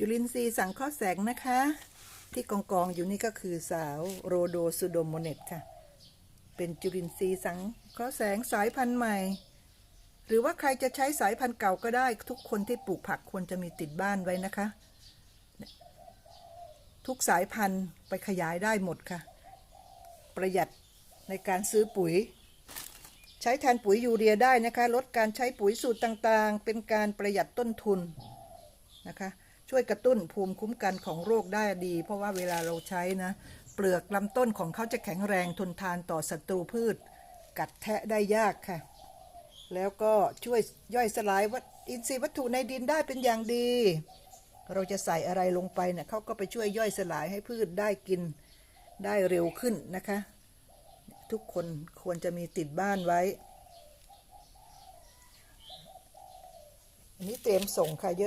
จุลินทรีย์สังเคราะห์แสงนะคะ ที่กองกองอยู่นี่ก็คือสาวโรโดซูโดโมเนตค่ะ เป็นจุลินทรีย์สังเคราะห์แสงสายพันธุ์ใหม่ หรือว่าใครจะใช้สายพันธุ์เก่าก็ได้ ทุกคนที่ปลูกผักควรจะมีติดบ้านไว้นะคะ ทุกสายพันธุ์ไปขยายได้หมดค่ะ ประหยัดในการซื้อปุ๋ย ใช้แทนปุ๋ยยูเรียได้นะคะ ลดการใช้ปุ๋ยสูตรต่างๆ เป็นการประหยัดต้นทุนนะคะ ช่วยกระตุ้นภูมิคุ้มกันของโรคได้ดี เพราะว่าเวลาเราใช้นะ เปลือกลำต้นของเขาจะแข็งแรงทนทานต่อศัตรูพืช กัดแทะได้ยากค่ะ แล้วก็ช่วยย่อยสลายวัตอินทรีย์วัตถุในดินได้เป็นอย่างดี เราจะใส่อะไรลงไปเนี่ยเขาก็ไปช่วยย่อยสลายให้พืชได้กินได้เร็วขึ้นนะคะ ทุกคนควรจะมีติดบ้านไว้อันนี้เตรียมส่งค่ะเยอะ